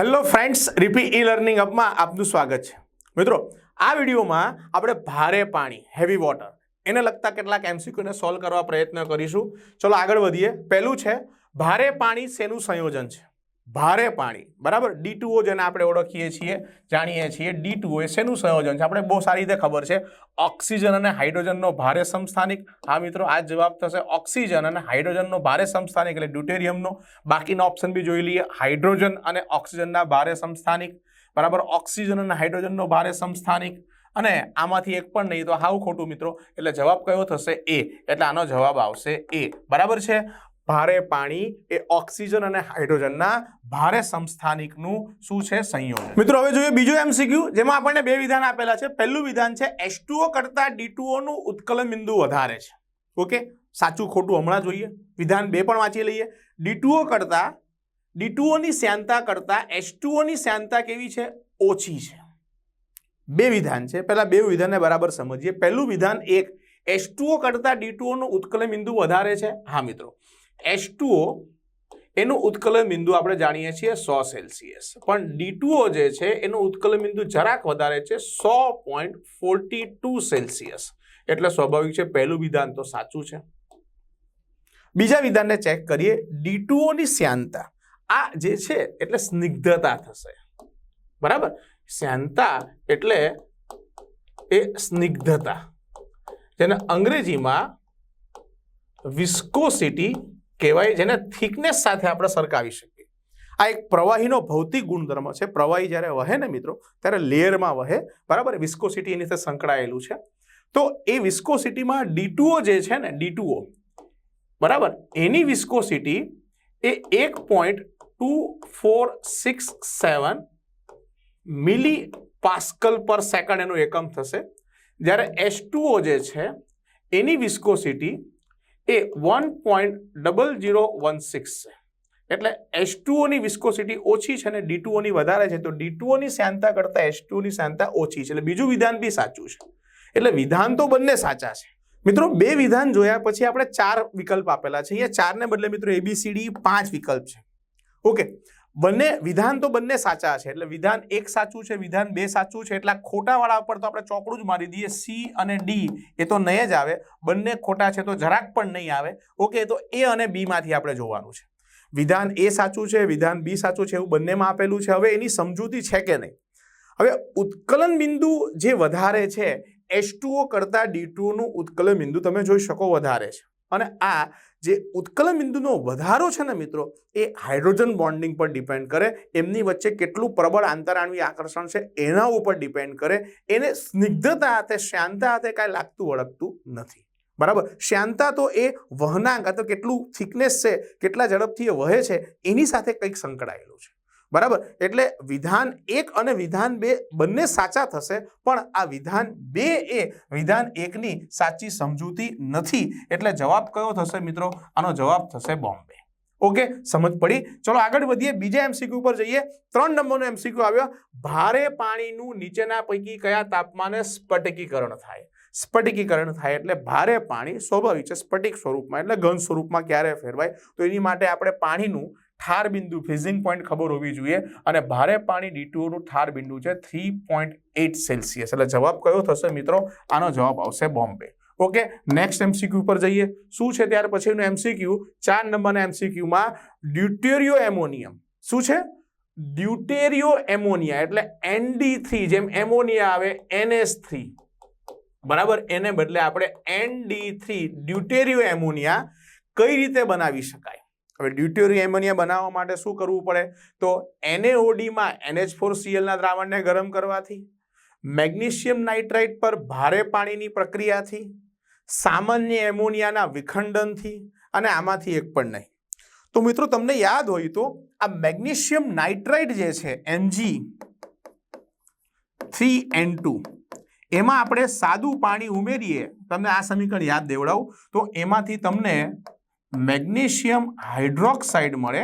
Hello friends, Ripi e learning અપમાં આપનું સ્વાગત છે. મિત્રો, આ વિડીયોમાં આપણે ભારે પાણી હેવી વોટર એને લગતા કેટલાક એમસીક્યુને સોલ્વ કરવા પ્રયત્ન કરીશું. ચલો આગળ વધીએ. પહેલું છે, ભારે પાણી શેનું સંયોજન છે? ભારે પાણી, બરાબર? ડી ટુઓ જેને આપણે ઓળખીએ છીએ, જાણીએ છીએ, ડી ટુઓ એ શેનું સંયોજન છે? આપણે બહુ સારી રીતે ખબર છે. ઓક્સિજન અને હાઇડ્રોજનનો ભારે સમસ્થાનિક હા મિત્રો, આ જવાબ થશે. ઓક્સિજન અને હાઇડ્રોજનનો ભારે સમસ્થાનિક એટલે ડ્યુટેરિયમનો. બાકીના ઓપ્શન બી જોઈ લઈએ. હાઇડ્રોજન અને ઓક્સિજનના ભારે સમસ્થાનિક બરાબર? ઓક્સિજન અને હાઇડ્રોજનનો ભારે સમસ્થાનિક અને આમાંથી એક પણ નહીં, તો હાવ ખોટું મિત્રો? એટલે જવાબ કયો થશે? એ. એટલે આનો જવાબ આવશે એ. બરાબર છે? ભારે પાણી એ ઓક્સિજન અને હાઇડ્રોજનના ભારે સંસ્થાનિકનું શું છે સંયોજન? મિત્રો, હવે જોઈએ બીજું એમસીક્યુ જેમાં આપણને બે વિધાન આપેલા છે. પહેલું વિધાન છે H2O કરતા D2O નું ઉત્કલન બિંદુ વધારે છે. ઓકે? સાચું ખોટું હમણાં જોઈએ. વિધાન બે પણ વાંચી લઈએ. D2O કરતા D2O ની શ્યાનતા કરતા H2O ટુઓની શ્યાનતા કેવી છે? ઓછી છે. બે વિધાન છે. પહેલાં બે વિધાનને બરાબર સમજીએ. પહેલું વિધાન એક H2O કરતા D2O નું ઉત્કલન બિંદુ વધારે છે. હા, મિત્રો. H2O એનું ઉત્કલન બિંદુ આપણે જાણીએ છીએ સો સેલ્સિયસ. પણ D2O જે છે, એનું ઉત્કલન બિંદુ જરાક વધારે છે સો પોઈન્ટ ફોર્ટી ટુ સેલ્સિયસ. એટલે સ્વાભાવિક છે પહેલું વિધાન તો સાચું છે. બીજા વિધાનને ચેક કરીએ ડી ટુઓની શ્યાનતા. આ જે છે એટલે સ્નિગ્ધતા થશે. બરાબર? શ્યાનતા એટલે એ સ્નિગ્ધતા. જેને અંગ્રેજીમાં વિસ્કોસિટી કહેવાય જેને થિકનેસ સાથે આપણે સરકાવી શકીએ. આ એક પ્રવાહીનો ભૌતિક ગુણધર્મ છે. પ્રવાહી જ્યારે વહે ને મિત્રો, ત્યારે લેયરમાં વહે. બરાબર? વિસ્કોસિટી એની સાથે સંકળાયેલું છે. તો એ વિસ્કોસિટીમાં ડીટુઓ જે છે ને ડીટુઓ બરાબર? એની વિસ્કોસિટી એ એક point two four six seven milli pascal per second એનું એકમ થશે. જ્યારે એચ જે છે, એની વિસ્કોસિટી એ one point double zero one six છે. એટલે એચ ટુઓની વિસ્કોસિટી ઓછી છે અને ડી ટુઓની વધારે છે, તો ડી ટુઓની શ્યાનતા કરતાં એચની શાંતા ઓછી છે. એટલે બીજું વિધાન બી સાચું છે. એટલે વિધાન તો બંને સાચા છે. મિત્રો, બે વિધાન જોયા પછી આપણે ચાર વિકલ્પ આપેલા છે. અહીંયા ચારને બદલે મિત્રો એબીસીડી પાંચ વિકલ્પ છે. ઓકે. બંને, વિધાન તો બંને સાચા છે. એટલે વિધાન એક સાચું છે, વિધાન બે સાચું છે. એટલે ખોટાવાળા ઉપર તો આપણે ચોકડું જ મારી દઈએ. સી અને ડી એ તો નહીં જ આવે. બંને ખોટા છે તો જરાક પણ નહીં આવે. ઓકે, તો એ અને બીમાંથી આપણે જોવાનું છે. વિધાન એ સાચું છે, વિધાન બી સાચું છે, એવું બંનેમાં આપેલું છે. હવે એની સમજૂતી છે કે નહીં? હવે ઉત્કલન બિંદુ જે વધારે છે, એચ કરતાં ડી નું ઉત્કલન બિંદુ તમે જોઈ શકો વધારે છે. અને આ જે ઉત્કલન બિંદુનો વધારો છે ને મિત્રો, એ હાઇડ્રોજન બોન્ડિંગ પર ડિપેન્ડ કરે, એમની વચ્ચે કેટલું પ્રબળ આંતરાણવી આકર્ષણ છે એના ઉપર ડિપેન્ડ કરે, એને સ્નિગ્ધતા હાથે શાંતા હાથે કાંઈ લાગતું વળગતું નથી. બરાબર? શાંતા તો એ વહનાંક અથવા કેટલું થિકનેસ છે, કેટલા ઝડપથી એ વહે છે, એની સાથે કંઈક સંકળાયેલું છે. બરાબર? એટલે વિધાન એક અને વિધાન બે બંને સાચા થશે, પણ આ વિધાન બે એ વિધાન એકની સાચી સમજૂતી નથી. એટલે જવાબ કયો થશે મિત્રો? આનો જવાબ થશે બોમ્બે. ઓકે? સમજ પડી? ચલો આગળ વધીએ. બીજા એમસીક્યુ પર જઈએ. ત્રણ નંબરનો એમસીક્યુ આવ્યો. ભારે પાણીનું નીચેના પૈકી કયા તાપમાને સ્ફટિકીકરણ થાય? સ્ફટિકીકરણ થાય એટલે ભારે પાણી સ્વાભાવિક છે, સ્ફટિક સ્વરૂપમાં. એટલે ઘન સ્વરૂપમાં ક્યારે ફેરવાય? તો એની માટે આપણે પાણીનું ઠાર બિંદુ ફ્રીઝિંગ પોઈન્ટ ખબર હોવી જોઈએ. અને ભારે પાણી ડીટુઓનું ઠાર બિંદુ છે થ્રી પોઈન્ટ એટ સેલ્સિયસ એટલે જવાબ કયો થશે મિત્રો? આનો જવાબ આવશે બોમ્બે. ઓકે નેક્સ્ટ એમસીક્યુ પર જઈએ. શું છે ત્યાર પછીનું એમસીક્યુ ચાર નંબરના એમસીક્યુમાં ડ્યુટેરિયો એમોનિયમ શું છે? ડ્યુટેરિયો એમોનિયા એટલે એનડી થ્રી જેમ એમોનિયા આવે એનએસ થ્રી બરાબર? એને બદલે આપણે એનડી થ્રી ડ્યુટેરિયો એમોનિયા કઈ રીતે બનાવી શકાય? હવે ડ્યુટેરિયો એમોનિયા બનાવવા માટે શું કરવું પડે? તો એનએઓડીમાં એનએચ ફોર સીએલના દ્રાવણને ગરમ કરવાથી, મેગ્નેશિયમ નાઇટ્રાઇટ પર ભારે પાણીની પ્રક્રિયાથી, સામાન્ય એમોનિયાના વિખંડનથી અને આમાંથી એક પણ નહીં. તો મિત્રો, તમને યાદ હોય તો આ મેગ્નેશિયમ નાઇટ્રાઇટ જે છે એમજી થ્રી એન ટુ એમાં આપણે સાદું પાણી ઉમેરીએ. તમને આ સમીકરણ યાદ દેવડાવું. તો એમાંથી તમને મેગ્નેશિયમ હાઇડ્રોક્સાઇડ મળે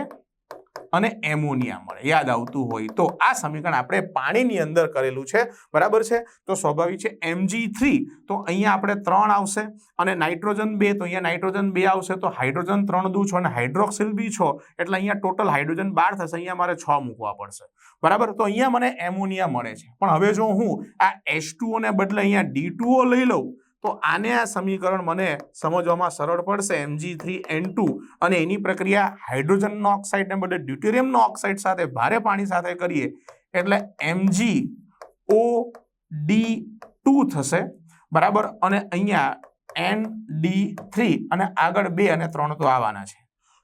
અને એમોનિયા મળે. યાદ આવતું હોય તો આ સમીકરણ આપણે પાણીની અંદર કરેલું છે. બરાબર છે? તો સ્વાભાવિક છે એમજી થ્રી. તો અહીંયા આપણે ત્રણ આવશે અને નાઇટ્રોજન બે, તો અહીંયા નાઇટ્રોજન બે આવશે. તો હાઇડ્રોજન ત્રણ દુ છો અને હાઇડ્રોક્સિલ બી છો. એટલે અહીંયા ટોટલ હાઇડ્રોજન બાર થશે. અહીંયા મારે છ મૂકવા પડશે. બરાબર? તો અહીંયા મને એમોનિયા મળે છે. પણ હવે જો હું આ એચ ને બદલે અહીંયા ડી લઈ લઉં તો આને આ સમીકરણ મને સમજવામાં સરળ પડશે એમજી થ્રી એન ટુ અને એની પ્રક્રિયા હાઇડ્રોજનનો ઓક્સાઇડને બદલે ડ્યુટેરિયમનો ઓક્સાઇડ સાથે ભારે પાણી સાથે કરીએ. એટલે એમજી ઓ ડી ટુ થશે, બરાબર? અને અહીંયા એન ડી થ્રી અને આગળ બે અને ત્રણ તો આવવાના છે.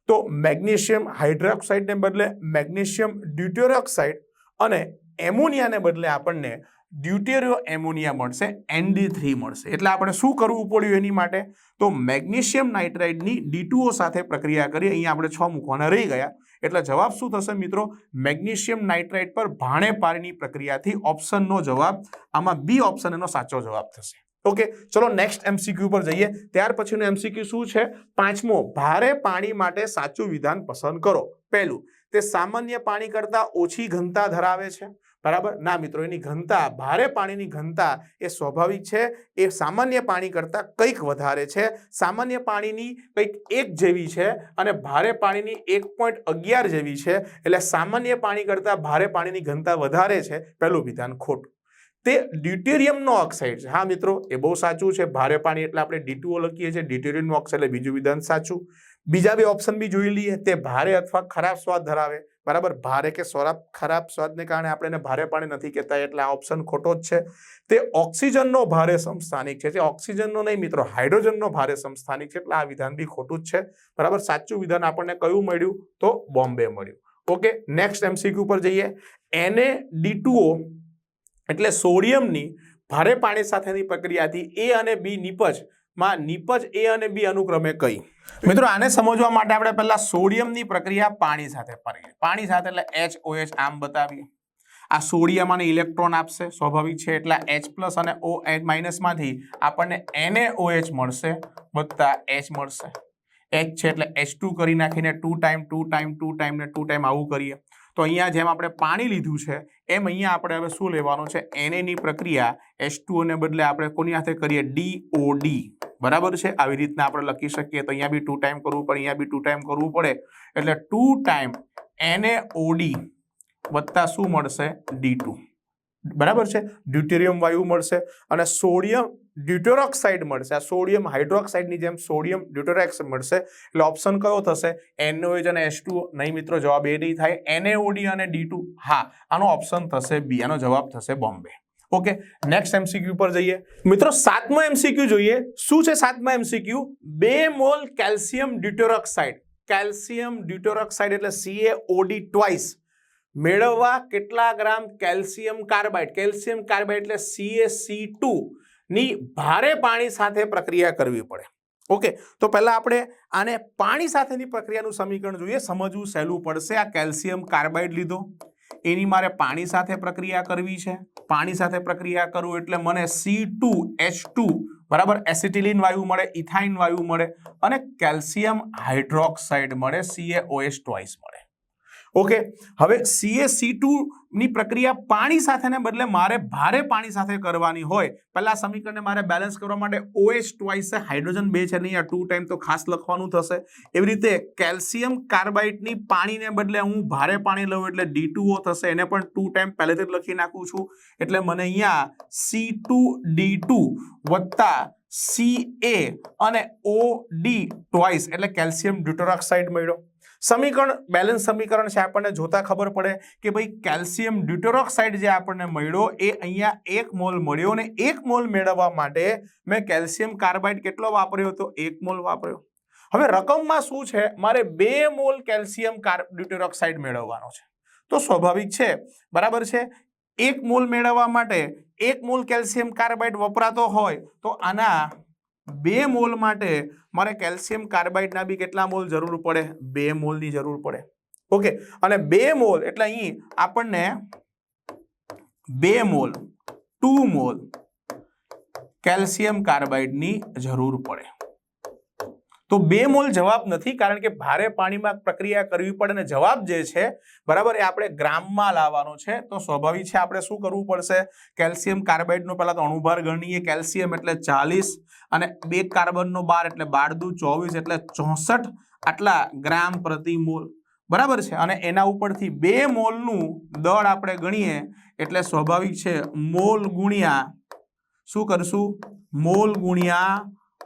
તો મેગ્નેશિયમ હાઇડ્રોક્સાઇડને બદલે મેગ્નેશિયમ ડ્યુટેરોક્સાઇડ અને એમોનિયાને બદલે આપણને ડ્યુટેરિયો એમોનિયા મળશે એનડી થ્રી મળશે. એટલે આપણે શું કરવું પડ્યું એની માટે? તો મેગ્નેશિયમ નાઇટ્રાઇડની ડી સાથે પ્રક્રિયા કરી, અહીંયા આપણે છ મૂકવાના રહી ગયા. એટલે જવાબ શું થશે મિત્રો? મેગ્નેશિયમ નાઇટ્રાઇડ પર ભાણે પાણીની પ્રક્રિયાથી ઓપ્શનનો જવાબ, આમાં બી ઓપ્શન એનો સાચો જવાબ થશે. ઓકે ચલો નેક્સ્ટ એમસીક્યુ પર જઈએ. ત્યાર પછીનું એમસીક્યુ શું છે? પાંચમો, ભારે પાણી માટે સાચું વિધાન પસંદ કરો. પહેલું, તે સામાન્ય પાણી કરતાં ઓછી ઘનતા ધરાવે છે. બરાબર? ના મિત્રો, એની ઘનતા, ભારે પાણીની ઘનતા એ સ્વાભાવિક છે. એ સામાન્ય પાણી કરતાં કંઈક વધારે છે. સામાન્ય પાણીની કંઈક એક જેવી છે અને ભારે પાણીની એક પોઈન્ટ અગિયાર જેવી છે. એટલે સામાન્ય પાણી કરતાં ભારે પાણીની ઘનતા વધારે છે. પહેલું વિધાન ખોટું. તે ડ્યુટેરિયમનો ઓક્સાઇડ છે. હા મિત્રો, એ બહુ સાચું છે. ભારે પાણી એટલે આપણે ડીટુઓ લખીએ છીએ. ડ્યુટેરિયમનો ઓક્સાઇડ એટલે બીજું વિધાન સાચું. બીજા બે ઓપ્શન બી જોઈ લઈએ. તે ભારે અથવા ખરાબ સ્વાદ ધરાવે. બરાબર? ભારે કે સ્વરાબ ખરાબ સ્વાદને કારણે આપણે એને ભારે પાણી નથી કહેતા, એટલે આ ઓપ્શન ખોટો જ છે. તે ઓક્સિજનનો ભારે સંસ્થાનિક છે. જે ઓક્સિજનનો નહીં મિત્રો, હાઇડ્રોજનનો ભારે સંસ્થાનિક છે, એટલે આ વિધાન બી ખોટું જ છે. બરાબર? સાચું વિધાન આપણને કયું મળ્યું? તો બોમ્બે મળ્યું. ઓકે? નેક્સ્ટ એમસીક્યુ પર જઈએ. એને ડી એટલે સોડિયમની ભારે પાણી સાથેની પ્રક્રિયાથી એ અને બી નિપજ માં નિપજ એ અને બી અનુક્રમે કઈ? મિત્રો, આને સમજવા માટે આપણે પહેલા સોડિયમની પ્રક્રિયા પાણી સાથે કરીએ પાણી સાથે એટલે એચ ઓએચ આમ બતાવીએ. આ સોડિયમ અને ઇલેક્ટ્રોન આપશે, સ્વાભાવિક છે, એટલે એચ પ્લસ અને ઓ એચ માઇનસમાંથી આપણને એને ઓએચ મળશે, વત્તા એચ મળશે. એચ છે એટલે એચ ટુ કરી નાખીને two time two time two time ને ટુ ટાઈમ આવું કરીએ. તો અહીંયા જેમ આપણે પાણી લીધું છે, એમ અહીંયા આપણે હવે શું લેવાનું છે? Na ની પ્રક્રિયા એચ ટુઓને બદલે આપણે કોની સાથે કરીએ? ડીઓડી બરાબર છે? આવી રીતના આપણે લખી શકીએ. તો અહીંયા બી ટુ ટાઈમ કરવું પડે, અહીંયા બી ટુ ટાઈમ કરવું પડે. એટલે ટુ ટાઈમ NaOD વત્તા શું મળશે? ડી ટુ બરાબર છે? ડ્યુટેરિયમ વાયુ મળશે અને સોડિયમ ડ્યુટેરોક્સાઇડ મળશે. આ સોડિયમ હાઇડ્રોક્સાઇડની જેમ સોડિયમ ડ્યુટેરોક્સાઇડ મળશે. એટલે ઓપ્શન કયો થશે? એનઓએચ અને H2 નહીં મિત્રો, જવાબ એ નહીં થાય. એનએઓડી અને ડી ટુ. હા, આનો ઓપ્શન થશે બી, આનો જવાબ થશે બોમ્બે. ઓકે, નેક્સ્ટ એમસીક્યુ પર જઈએ. મિત્રો, સાતમો એમસીક્યુ જોઈએ. શું છે સાતમા એમસીક્યુ બે mole calcium deuteroxide. Calcium deuteroxide એટલે CaOD ટ્વાઇસ મેળવવા કેટલા gram calcium carbide? Calcium carbide એટલે સીએસસી ટુ ની ભારે પાણી સાથે પ્રક્રિયા કરવી પડે. ઓકે, તો પહેલાં આપણે આને પાણી સાથેની પ્રક્રિયાનું સમીકરણ જોઈએ. સમજવું સહેલું પડશે. આ કેલ્શિયમ કાર્બાઇડ લીધો. એની મારે પાણી સાથે પ્રક્રિયા કરવી છે. પાણી સાથે પ્રક્રિયા કરું એટલે મને સી ટુ બરાબર? એસિટિલિન વાયુ મળે, ઇથાઇન વાયુ મળે અને કેલ્શિયમ હાઇડ્રોક્સાઇડ મળે સીએઓએસ ટ્વાઇસ મળે. ઓકે હવે સીએ સી ની પ્રક્રિયા પાણી સાથેને બદલે મારે ભારે પાણી સાથે કરવાની હોય. પહેલા સમીકરણને મારે બેલેન્સ કરવા માટે ઓએચ ટ્વાઇસ હાઇડ્રોજન બે છે નહીં, આ ટુ ટાઈમ તો ખાસ લખવાનું થશે. એવી રીતે કેલ્શિયમ કાર્બાઇડની પાણીને બદલે હું ભારે પાણી લઉં એટલે ડી થશે. એને પણ ટુ ટાઈમ પહેલેથી જ લખી નાખું છું. એટલે મને અહીંયા સી ટુ ડી ટુ વત્તા સી એ અને ઓ ડી ટ્વાઇસ એટલે કેલ્શિયમ ડ્યુટોરોક્સાઇડ મળ્યો. સમીકરણ બેલેન્સ સમીકરણ છે, આપણને જોતા ખબર પડે કે ભાઈ કેલ્શિયમ ડ્યુટેરોક્સાઇડ જે આપણને મળ્યો, એ અહીંયા એક મોલ મળ્યો અને એક મોલ મેળવવા માટે મેં કેલ્શિયમ કાર્બાઇડ કેટલો વાપર્યો હતો? એક મોલ વાપર્યો. હવે રકમમાં શું છે? મારે બે મોલ કેલ્શિયમ ડ્યુટેરોક્સાઇડ મેળવવાનો છે. તો સ્વાભાવિક છે. બરાબર છે? એક મોલ મેળવવા માટે એક મોલ કેલ્શિયમ કાર્બાઇડ વપરાતો હોય તો આના બે મોલ માટે મારે કેલ્શિયમ કાર્બાઇડના બી કેટલા મોલ જરૂર પડે? બે મોલની જરૂર પડે. ઓકે, અને બે મોલ એટલે અહીં આપણને બે મોલ, ટુ મોલ કેલ્શિયમ કાર્બાઇડની જરૂર પડે. તો બે મોલ જવાબ નથી, કારણ કે ભારે પાણીમાં પ્રક્રિયા કરવી પડે અને જવાબ જે છે, બરાબર, એ આપણે ગ્રામમાં લાવવાનો છે. તો સ્વાભાવિક છે, આપણે શું કરવું પડશે? કેલ્શિયમ કાર્બાઇડનો પહેલાં તો અણુભાર ગણીએ. કેલ્શિયમ એટલે ચાલીસ અને બે કાર્બનનો બાર એટલે બારદુ ચોવીસ એટલે ચોસઠ આટલા ગ્રામ પ્રતિ મોલ. બરાબર છે? અને એના ઉપરથી બે મોલનું દળ આપણે ગણીએ, એટલે સ્વાભાવિક છે, મોલ ગુણ્યા શું કરશું? મોલ ગુણ્યા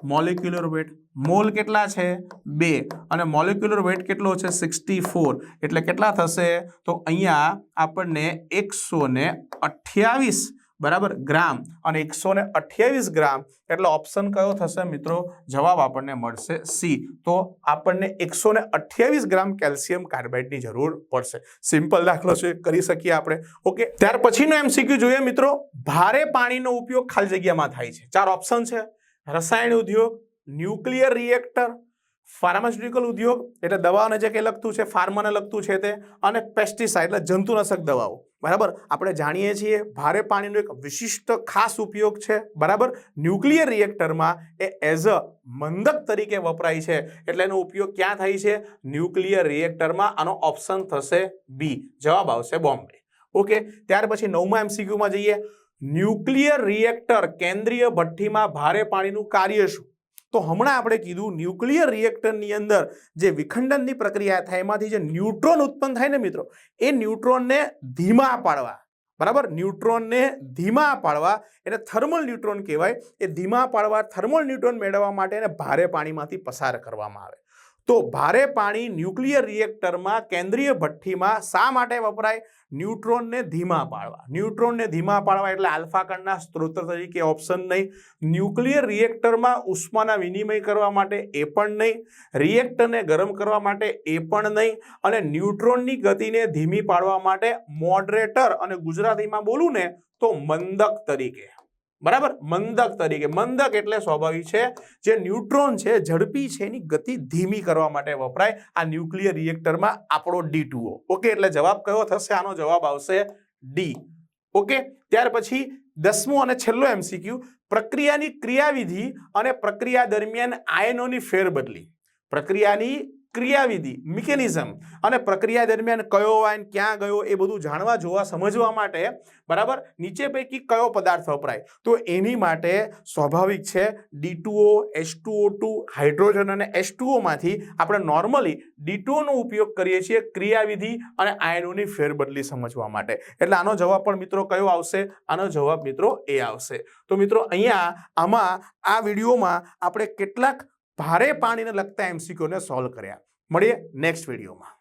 મોલિક્યુલર વેટ મોલ કેટલા છે? બે. અને મોલિક્યુલર વેટ કેટલો છે? સિક્સટી ફોર એટલે કેટલા થશે? તો અહીંયા આપણને એકસો ને અઠ્યાવીસ, બરાબર, ગ્રામ. અને એકસો ને અઠ્યાવીસ ગ્રામ, એટલે ઓપ્શન કયો થશે મિત્રો? જવાબ આપણને મળશે સી તો આપણને એકસો ને અઠ્યાવીસ ગ્રામ કેલ્શિયમ કાર્બાઇડની જરૂર પડશે. સિમ્પલ દાખલો છે, કરી શકીએ આપણે. ઓકે ત્યાર પછીનો એમસીક્યુ જોઈએ મિત્રો. ભારે પાણીનો ઉપયોગ ખાલી જગ્યામાં થાય છે. ચાર ઓપ્શન છે. રસાયણ ઉદ્યોગ, ન્યુક્લિયર રિએક્ટર ફાર્માસ્યુટિકલ ઉદ્યોગ, એટલે દવાઓને જે કંઈ લગતું છે ફાર્માને લગતું છે તે, અને પેસ્ટિસાઇડ એટલે જંતુનાશક દવાઓ. બરાબર? આપણે જાણીએ છીએ ભારે પાણીનો એક વિશિષ્ટ ખાસ ઉપયોગ છે. બરાબર? ન્યુક્લિયર રિએક્ટરમાં એ એઝ અ મંદક તરીકે વપરાય છે. એટલે એનો ઉપયોગ ક્યાં થાય છે? ન્યુક્લિયર રિએક્ટરમાં આનો ઓપ્શન થશે બી જવાબ આવશે બોમ્બે. ઓકે? ત્યાર પછી નવમા એમસીક્યુમાં જઈએ. ન્યુક્લિયર રિએક્ટર કેન્દ્રીય ભઠ્ઠીમાં ભારે પાણીનું કાર્ય શું? તો હમણાં આપણે કીધું ન્યુક્લિયર રિએક્ટરની અંદર જે વિખંડનની પ્રક્રિયા થાય, એમાંથી જે ન્યુટ્રોન ઉત્પન્ન થાય ને મિત્રો, એ ન્યુટ્રોનને ધીમા પાડવા. બરાબર? ન્યુટ્રોનને ધીમા પાડવા, એને થર્મલ ન્યુટ્રોન કહેવાય. એ ધીમા પાડવા થર્મલ ન્યુટ્રોન મેળવવા માટે એને ભારે પાણીમાંથી પસાર કરવામાં આવે. તો ભારે પાણી ન્યુક્લિયર રિએક્ટરમાં કેન્દ્રીય ભઠ્ઠીમાં શા માટે વપરાય? ન્યુટ્રોનને ધીમા પાડવા. ન્યુટ્રોનને ધીમા પાડવા એટલે આલ્ફા કણના સ્ત્રોત તરીકે ઓપ્શન નહીં. ન્યુક્લિયર રિએક્ટરમાં ઉષ્માના વિનિમય કરવા માટે એ પણ નહીં. રિએક્ટરને ગરમ કરવા માટે એ પણ નહીં. અને ન્યુટ્રોનની ગતિને ધીમી પાડવા માટે મોડરેટર અને ગુજરાતીમાં બોલું ને તો મંદક તરીકે. બરાબર? મંદક તરીકે. મંદક એટલે સ્વાભાવિક છે જે ન્યુટ્રોન છે, ઝડપી છે, એની ગતિ ધીમી કરવા માટે વપરાય આ ન્યુક્લિયર રિએક્ટરમાં આપણો ડી ઓકે, એટલે જવાબ કયો થશે? આનો જવાબ આવશે ડી. ઓકે? ત્યાર પછી દસમું અને છેલ્લો એમસીક્યુ. પ્રક્રિયાની ક્રિયાવિધિ અને પ્રક્રિયા દરમિયાન આયનોની ફેરબદલી. પ્રક્રિયાની ક્રિયાવિધિ, મિકેનિઝમ અને પ્રક્રિયા દરમિયાન કયો વાઇન ક્યાં ગયો એ બધું જાણવા, જોવા, સમજવા માટે, બરાબર? નીચે પૈકી કયો પદાર્થ વપરાય? તો એની માટે સ્વાભાવિક છે, D two O H two O two, hydrogen અને એચ ટુઓમાંથી આપણે નોર્મલી ડી ટુઓનો ઉપયોગ કરીએ છીએ ક્રિયાવિધિ અને આયનોની ફેરબદલી સમજવા માટે. એટલે આનો જવાબ પણ મિત્રો કયો આવશે? આનો જવાબ મિત્રો એ આવશે. તો મિત્રો અહીંયા આમાં આ વિડીયોમાં આપણે કેટલાક ભારે પાણીને લગતા એમસીક્યુને સોલ્વ કર્યા. મળીએ નેક્સ્ટ વિડીયોમાં.